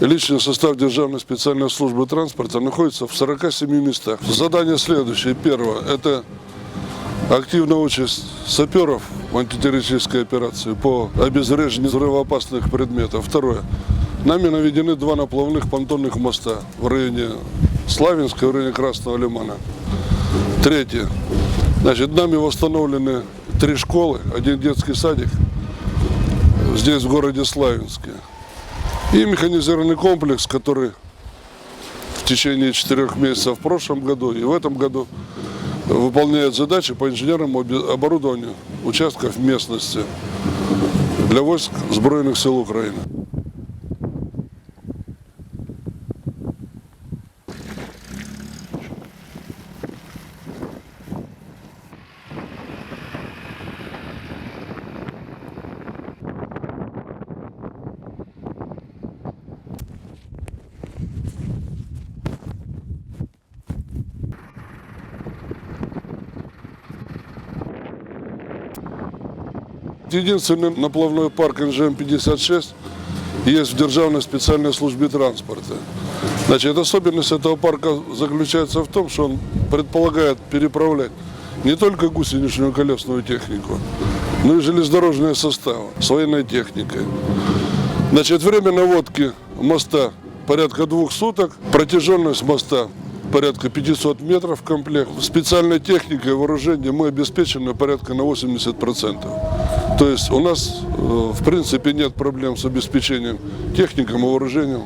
Личный состав Державной специальной службы транспорта находится в 47 местах. Задание следующее. Первое – это активная участь саперов в антитеррористической операции по обезвреживанию взрывоопасных предметов. Второе. Нами наведены два наплавных понтонных моста в районе Славянска и в районе Красного Лимана. Третье. Значит, нами восстановлены три школы, один детский садик здесь, в городе Славянске. И механизированный комплекс, который в течение четырех месяцев в прошлом году и в этом году выполняет задачи по инженерному оборудованию участков местности для войск Сбройных сил Украины. Единственный наплавной парк НЖМ-56 есть в Державной специальной службе транспорта. Значит, особенность этого парка заключается в том, что он предполагает переправлять не только гусеничную колесную технику, но и железнодорожные составы с военной техникой. Значит, время наводки моста порядка двух суток, протяженность моста порядка 500 метров комплект. Специальной техникой и вооружением мы обеспечены порядка на 80%. То есть у нас, э, в принципе, нет проблем с обеспечением техником и вооружением